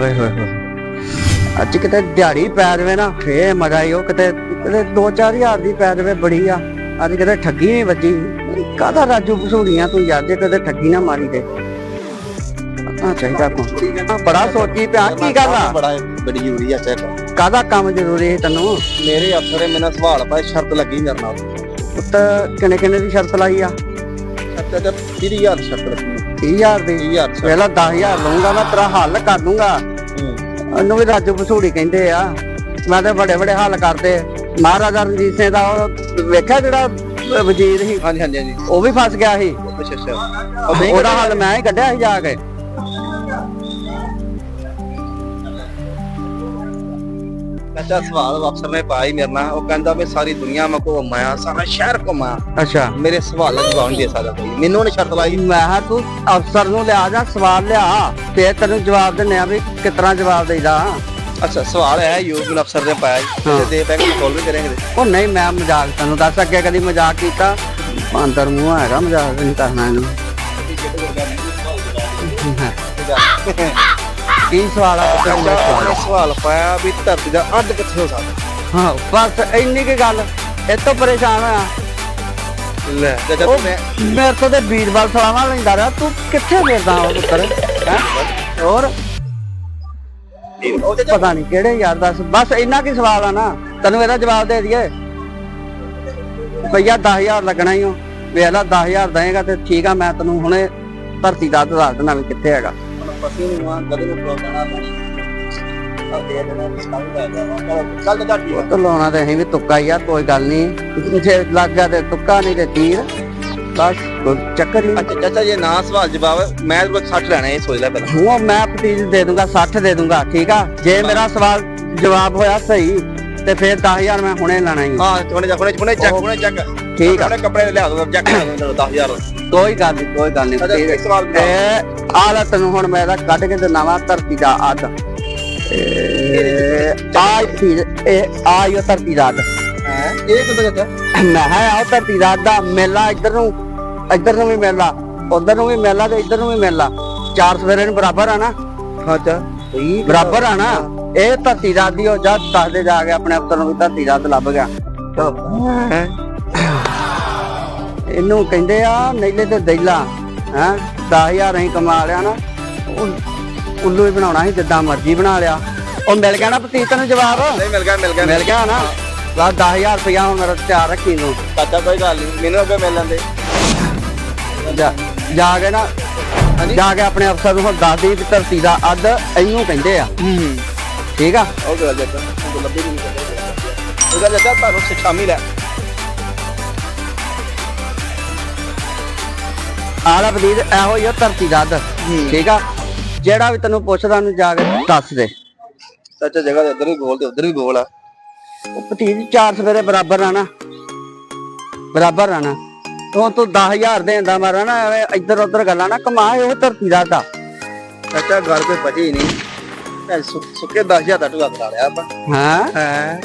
ਓਏ ਹੋਏ ਹੋਏ। ਅੱਜ ਕਿਤੇ ਦਿਹਾੜੀ ਪੈ ਜਾਵੇ ਨਾ ਫੇਰ ਮਜ਼ਾ ਹੀ ਉਹ ਕਿਤੇ ਕਿਤੇ 2-4000 ਦੀ ਪੈ ਜਾਵੇ ਬੜੀ ਆ। ਅੱਜ ਕਿਤੇ ਠੱਗੀ ਨਹੀਂ ਵੱਜੀ। ਕਾਹਦਾ ਰਾਜੂ ਭਸੂੜੀਆਂ ਤੂੰ ਯਾਰ ਜੇ ਕਿਤੇ ਠੱਗੀ ਨਾ ਮਾਰੀ ਤੇ। ਪਤਾ ਚਾਹੀਦਾ ਕੋ ਬੜਾ ਸੋਚੀ ਪਿਆ ਕੀ ਗੱਲ ਆ? ਬੜਾ ਬੜੀ ਜ਼ਰੂਰੀ ਆ ਚੈੱਕ ਕਾਹਦਾ ਕੰਮ ਜ਼ਰੂਰੀ ਹੈ ਤੈਨੂੰ? ਮੇਰੇ ਅਫਸਰ ਨੇ ਮੈਨੂੰ ਸਵਾਲ ਪਾਏ ਸ਼ਰਤ ਲੱਗੀ ਮੇਰੇ ਨਾਲ। ਪੁੱਤ ਕਿੰਨੇ ਕਿੰਨੇ ਦੀ ਸ਼ਰਤ ਲਾਈ ਆ? ਸ਼ਰਤ ਤੇ 30000 ਸ਼ਰਤ ਲੱਗੀ। 30000 ਦੀ। 30000 ਸ਼ਰਤ ਪਹਿਲਾਂ 10000 ਲਊਂਗਾ ਮੈਂ ਤੇਰਾ ਹੱਲ ਕਰ ਦੂੰਗਾ। ਹੂੰ। ਉਹਨੂੰ ਵੀ ਰਾਜੂ ਭਸੂੜੀ ਕਹਿੰਦੇ ਆ। ਮੈਂ ਤੇ ਵੱਡੇ ਵੱਡੇ ਹੱਲ ਕਰਦੇ। ਮਹਾਰਾਜਾ ਰਣਜੀਤ ਸਿੰਘ ਦਾ ਉਹ ਵੇਖਿਆ ਜਿਹੜਾ ਵਜ਼ੀਰ ਸੀ? ਹਾਂਜੀ ਹਾਂਜੀ ਹਾਂਜੀ। ਉਹ ਵੀ ਫਸ ਗਿਆ ਸੀ। ਅੱਛਾ ਅੱਛਾ। ਉਹ ਨਹੀਂ ਉਹਦਾ ਹੱਲ ਮੈਂ ਹੀ ਕੱਢਿਆ ਸੀ ਜਾ ਕੇ। ਅੱਛਾ ਸਵਾਲ ਅਫਸਰ ਨੇ ਪਾਈ ਮੇਰੇ ਨਾਲ। ਉਹ ਕਹਿੰਦਾ ਵੀ ਸਾਰੀ ਦੁਨੀਆ ਮੈਂ ਘੁੰਮਾਇਆ ਸਾਰਾ ਸ਼ਹਿਰ ਘੁੰਮਾਇਆ ਅੱਛਾ। ਮੇਰੇ ਸਵਾਲ ਦਾ ਜਵਾਬ ਨਹੀਂ ਦੇ ਸਕਦਾ ਕੋਈ। ਮੈਨੂੰ ਉਹਨੇ ਸ਼ਰਤ ਲਾਈ। ਮੈਂ ਕਿਹਾ ਤੂੰ ਅਫਸਰ ਨੂੰ ਲਿਆ ਜਾ ਸਵਾਲ ਲਿਆ। ਤੇ ਤੈਨੂੰ ਜਵਾਬ ਦਿੰਨੇ ਆ ਵੀ ਤਰ੍ਹਾਂ ਜਵਾਬ ਦੇਈਦਾ। ਅੱਛਾ ਸਵਾਲ ਹੈ ਯੂਪੀ ਅਫਸਰ ਨੇ ਪਾਇਆ। ਹਾਂ। ਤੇ ਦੇ ਪੈਕ ਸੋਲਵ ਵੀ ਕਰਾਂਗੇ। ਉਹ ਨਹੀਂ ਮੈਂ ਮਜ਼ਾਕ ਤੈਨੂੰ ਦੱਸ ਅੱਗੇ ਕਦੀ ਮਜ਼ਾਕ ਕੀਤਾ? ਅੰਦਰ ਮੂੰਹ ਹੈਗਾ ਮਜ਼ਾਕ ਨਹੀਂ ਕਰਨਾ ਇਹਨੂੰ। ਕੀ ਸਵਾਲ ਆ ਪੁੱਤਰ ਮੇਰਾ ਸਵਾਲ? ਉਹਨੇ ਸਵਾਲ ਪਾਇਆ ਵੀ ਧਰਤੀ ਦਾ ਅੱਧ ਕਿੱਥੇ ਹੋ ਸਕਦਾ? ਹਾਂ ਬਸ ਇੰਨੀ ਕੀ ਗੱਲ। ਇਹ ਤੋਂ ਪਰੇਸ਼ਾਨ ਆ ਲੈ ਜਦ ਉਹ ਮੈਂ ਮੇਰੇ ਤੋਂ ਤੇ ਵੀਰਵਾਲ ਸਲਾਮਾ ਲੈਂਦਾ ਰਿਹਾ। ਤੂੰ ਕਿੱਥੇ ਫਿਰਦਾ ਉਹ ਪੁੱਤਰ? ਹੈਂ? ਹੋਰ? ਉਹ ਤੇ ਪਤਾ ਨਹੀਂ ਕਿਹੜੇ ਯਾਰ ਦੱਸ। ਬਸ ਇੰਨਾ ਕੀ ਸਵਾਲ ਆ ਨਾ। ਤੈਨੂੰ ਇਹਦਾ ਜਵਾਬ ਦੇ ਦਈਏ। ਭਈਆ 10000 ਲੱਗਣਾ ਹੀ ਹੋ ਵੇਖ ਲੈ 10000 ਦੇਏਗਾ ਤੇ ਠੀਕ ਆ ਮੈਂ ਤੈਨੂੰ ਹੁਣੇ ਧਰਤੀ ਦਾ ਦੱਸ ਦੇਣਾ ਵੀ ਕਿੱਥੇ ਹੈਗਾ। ਪਤੀ ਨੂੰ ਆ ਗਦੇ ਨੂੰ ਪ੍ਰੋਗਰਾਮ ਬਣੀ ਆ ਦੇ ਦੇਣਾ ਡਿਸਕਾਊਂਟ ਲੈ ਜਾਣਾ ਚੱਲ ਤਾਂ ਠੀਕ ਉਹ ਤਾਂ ਲਾਉਣਾ ਤੇ ਅਸੀਂ ਵੀ ਤੁੱਕਾ ਹੀ ਆ ਕੋਈ ਗੱਲ ਨਹੀਂ। ਜੇ ਲੱਗ ਗਿਆ ਤੇ ਤੁੱਕਾ ਨਹੀਂ ਤੇ ਤੀਰ ਬਸ ਕੋਈ ਚੱਕਰ ਹੀ ਨਹੀਂ। ਅੱਛਾ ਚਾਚਾ ਜੇ ਨਾ ਸਵਾਲ ਜਵਾਬ ਮੈਂ ਕੋਲ 60 ਲੈਣਾ ਇਹ ਸੋਚ ਲੈ ਪਹਿਲਾਂ। ਉਹ ਮੈਂ ਪਤੀਜ ਦੇ ਦੂੰਗਾ 60 ਦੇ ਦੂੰਗਾ ਠੀਕ ਆ? ਜੇ ਮੇਰਾ ਸਵਾਲ ਜਵਾਬ ਹੋਇਆ ਸਹੀ ਤੇ ਫਿਰ 10000 ਮੈਂ ਹੁਣੇ ਲੈਣਾ ਹੀ ਹਾਂ ਹੁਣੇ ਜਾ ਹੁਣੇ ਹੁਣੇ ਚੱਕ ਹੁਣੇ ਚੱਕ। ਠੀਕ ਆ। ਕੱਪੜੇ ਲਿਆ ਦੋ ਲਿਆ ਦੋ 10000 ਕੋਈ ਗੱਲ ਨਹੀਂ ਕੋਈ ਗੱਲ ਨਹੀਂ ਅੱਛਾ ਇੱਕ ਸਵਾਲ ਜਵਾਬ ਇਹ ਆਲਤ ਨੂੰ ਹੁਣ ਮੈਂ ਇਹਦਾ ਕੱਢ ਕੇ ਤੇ ਨਵਾਂ ਧਰਤੀ ਦਾ ਅੱਧ ਇਹ ਆ ਧੀ ਇਹ ਆ ਇਹ ਧਰਤੀ ਦਾ ਅੱਧ ਹੈ? ਇਹ ਕਿੱਦਾਂ ਚਾਚਾ ਮੈਂ ਹੈ ਆ ਧਰਤੀ ਦਾ ਅੱਧ ਦਾ ਮੇਲਾ ਇੱਧਰ ਨੂੰ ਇੱਧਰ ਨੂੰ ਵੀ ਮੇਲਾ ਉਧਰ ਨੂੰ ਵੀ ਮੇਲਾ ਤੇ ਇੱਧਰ ਨੂੰ ਵੀ ਮੇਲਾ। ਚਾਰ ਸਵੇਰੇ ਨੂੰ ਬਰਾਬਰ ਆ ਨਾ? ਹਾਂ ਚਾ ਬਰਾਬਰ ਆ ਨਾ? ਇਹ ਧਰਤੀ ਦਾ ਦੀ ਉਹ ਜਾ ਦੱਸਦੇ ਜਾ ਕੇ ਆਪਣੇ ਅਫਸਰ ਨੂੰ ਵੀ ਧਰਤੀ ਦਾ ਅੱਧ ਲੱਭ ਗਿਆ। ਹੈ? ਇਹਨੂੰ ਕਹਿੰਦੇ ਆ ਨੈਲੇ ਤੇ ਦੈਲਾ ਹੈ 10000 ਅਸੀਂ ਕਮਾ ਲਿਆ ਨਾ ਉਹ ਉੱਲੂ ਹੀ ਬਣਾਉਣਾ ਸੀ ਜਿੱਦਾਂ ਮਰਜ਼ੀ ਬਣਾ ਲਿਆ। ਉਹ ਮਿਲ ਗਿਆ ਨਾ ਪਤੀਤ ਨੂੰ ਜਵਾਬ? ਨਹੀਂ ਮਿਲ ਗਿਆ ਮਿਲ ਗਿਆ। ਮਿਲ ਗਿਆ ਨਾ? ਲਾ 10000 ਰੁਪਇਆ ਹੁਣ ਮੇਰਾ ਤਿਆਰ ਰੱਖੀ ਨੂੰ। ਕੋਈ ਗੱਲ ਨਹੀਂ ਮੈਨੂੰ ਅੱਗੇ ਮਿਲ ਲੈਂਦੇ ਜਾ- ਜਾ ਕੇ ਨਾ। ਜਾ ਕੇ ਆਪਣੇ ਅਫਸਰ ਨੂੰ ਦੱਸ ਦੀ ਵੀ ਧਰਤੀ ਦਾ ਅੱਧ ਇਹਨੂੰ ਕਹਿੰਦੇ ਆ। ਠੀਕ ਆ? ਉਹ ਗੱਲ ਉਹ ਲੱਭੀ ਨਹੀਂ ਉਹ ਗੱਲ ਚਾਚਾ ਤੁਹਾਨੂੰ ਸ਼ਾਮੀ ਲੈ ਆਲਾ ਪਤੀਤ ਇਹੋ ਹੀ ਆ ਧਰਤੀ ਦਾ ਅੱਧ। ਠੀਕ ਆ? ਜਿਹੜਾ ਵੀ ਤੈਨੂੰ ਪੁੱਛਦਾ ਉਹਨੂੰ ਜਾ ਕੇ ਦੱਸ ਦੇ। ਚਾਚਾ ਜਗ੍ਹਾ ਤੇ ਉਧਰ ਵੀ ਬੋਲ ਤੇ ਉਧਰ ਵੀ ਬੋਲ ਆ। ਉਹ ਭਤੀਜ ਚਾਰ ਸਵੇਰੇ ਬਰਾਬਰ ਆਣਾ। ਬਰਾਬਰ ਆਣਾ। ਤੂੰ ਤੂੰ 10000 ਦੇਂਦਾ ਮਾਰਾ ਨਾ ਐਵੇਂ ਇੱਧਰ ਉੱਧਰ ਗੱਲਾਂ ਨਾ ਕਮਾ ਉਹ ਧਰਤੀ ਦਾ ਦਾ ਚਾਚਾ ਘਰ ਕੋਈ ਬਚੀ ਨਹੀਂ। ਸੁੱਕੇ 10000 ਦਾ ਟੁਕੜਾ ਕਰਾ ਲਿਆ ਆਪਾਂ। ਹਾਂ? ਹੈ?